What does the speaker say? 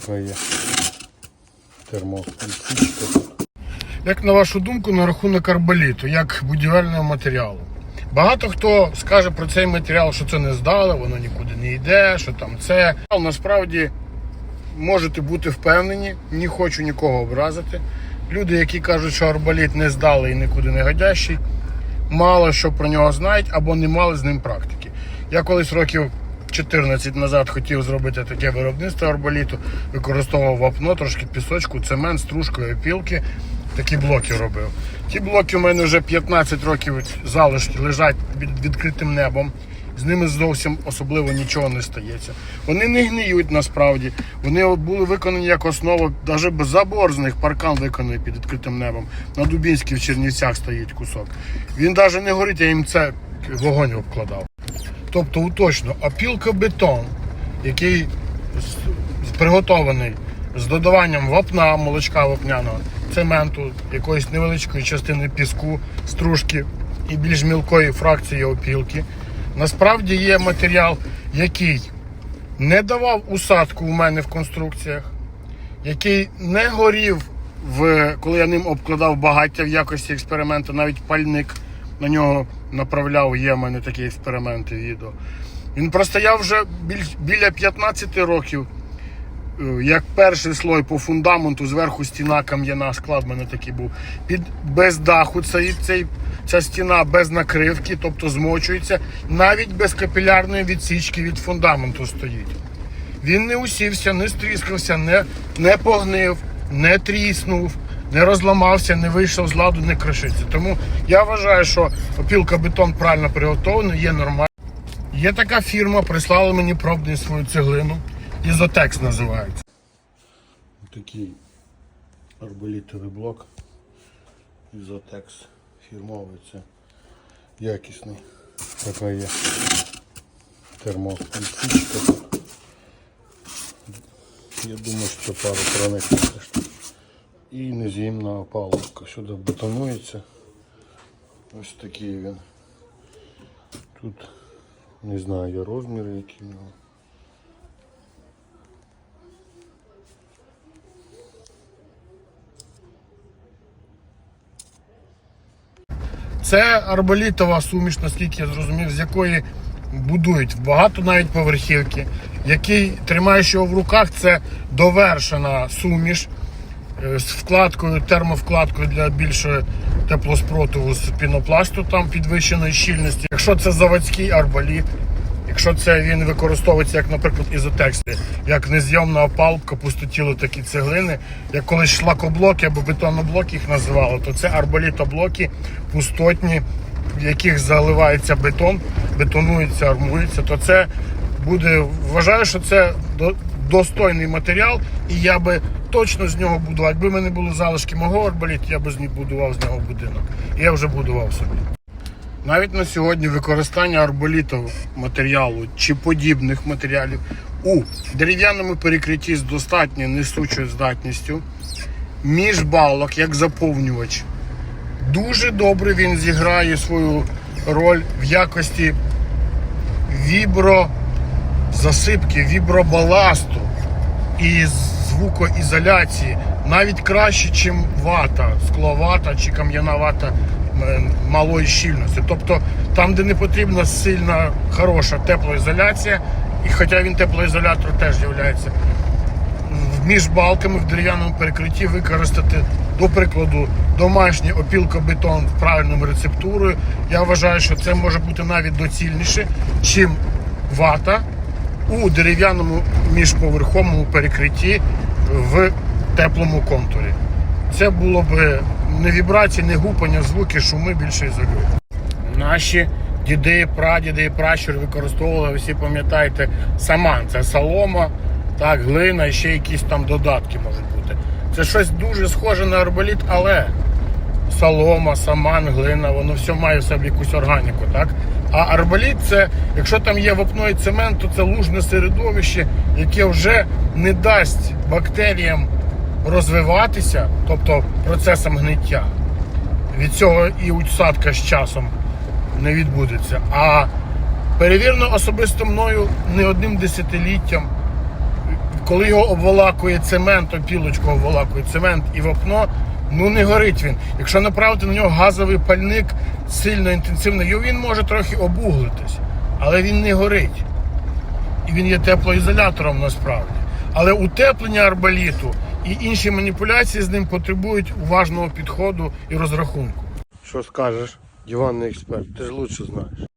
Така є термопічка. Як на вашу думку, на рахунок арболіту, як будівельного матеріалу? Багато хто скаже про цей матеріал, що це не здали, воно нікуди не йде, що там це. Але насправді можете бути впевнені, не хочу нікого образити. Люди, які кажуть, що арболіт не здали і нікуди не годящий, мало що про нього знають або не мали з ним практики. Я колись років 14 назад хотів зробити таке виробництво арболіту, використовував вапно, трошки пісочку, цемент, стружку, опілки. Такі блоки робив. Ті блоки у мене вже 15 років залишки лежать під відкритим небом. З ними зовсім особливо нічого не стається. Вони не гниють насправді. Вони були виконані як основа, навіть забор з них, паркан виконаний під відкритим небом. На Дубінській в Чернівцях стоїть кусок. Він навіть не горить, я їм це вогонь обкладав. Тобто уточно, опілка бетон, який приготований з додаванням вапна, молочка вапняного, цементу, якоїсь невеличкої частини піску, стружки і більш мілкої фракції опілки. Насправді є матеріал, який не давав усадку у мене в конструкціях, який не горів, в, коли я ним обкладав багаття в якості експерименту, навіть пальник на нього направляв, є в мене такі експерименти відео. Він простояв вже біль, біля 15 років. Е, Як перший слой по фундаменту, зверху стіна кам'яна, склад в мене такий був. Під, без даху цей, цей, ця стіна без накривки, тобто змочується, навіть без капілярної відсічки від фундаменту стоїть. Він не усівся, не стріскався, не, не погнив, не тріснув, не розламався, не вийшов з ладу, не кришиться. Тому я вважаю, що опілка бетон правильно приготовлений, є нормально. Є така фірма, прислала мені пробний свою цеглину. Ізотекс називається. Такий арболітовий блок. Ізотекс фірмовий, це якісний. Така є термопічка. Я думаю, що пару проникне теж. І нез'ємна опалубка. Сюди бетонується. Ось такий він. Тут не знаю я розміри, які в нього. Це арболітова суміш, наскільки я зрозумів, з якої будують багато навіть поверхівки, який, тримаєш його в руках, це довершена суміш з вкладкою, термовкладкою для більшої теплоспротиву з пінопласту, там підвищеної щільності. Якщо це заводський арболіт, якщо це він використовується, як, наприклад, ізотекслі, як незйомна опалубка, пустотіло такі цеглини, як колись шлакоблоки або бетоноблоки їх називали, то це арболітоблоки пустотні, в яких заливається бетон, бетонується, армується, то це буде. Вважаю, що це достойний матеріал, і я би точно з нього будував. Якби в мене були залишки мого арболіту, я би з них будував з нього будинок. І я вже будував собі. Навіть на сьогодні використання арболітового матеріалу чи подібних матеріалів у дерев'яному перекритті з достатньою несучою здатністю між балок як заповнювач. Дуже добре він зіграє свою роль в якості віброзасипки, вібробаласту і звукоізоляції навіть краще, ніж вата, скловата чи кам'яна вата е, малої щільності. Тобто там, де не потрібна сильна, хороша теплоізоляція, і хоча він теплоізолятор теж є між балками в дерев'яному перекритті використати, до прикладу, домашній опілкобетон з правильною рецептурою. Я вважаю, що це може бути навіть доцільніше, чим вата у дерев'яному міжповерховому перекритті в теплому контурі. Це було б не вібрації, не гупання, звуки, шуми більше ізолюють. Наші діди, прадіди і пращури використовували, ви всі пам'ятаєте, саман. Це солома, так, глина і ще якісь там додатки можуть бути. Це щось дуже схоже на арболіт, але солома, саман, глина, воно все має в собі якусь органіку, так? А арболіт це, якщо там є вапно і цемент, то це лужне середовище, яке вже не дасть бактеріям розвиватися, тобто процесом гниття. Від цього і усадка з часом не відбудеться. А перевірено особисто мною не одним десятиліттям коли його обволакує цемент, опілочку обволакує цемент і вапно, ну не горить він. Якщо направити на нього газовий пальник сильно інтенсивно, він може трохи обуглитись, але він не горить. І він є теплоізолятором насправді. Але утеплення арбаліту і інші маніпуляції з ним потребують уважного підходу і розрахунку. Що скажеш, диванний експерт, ти ж лучше знаєш.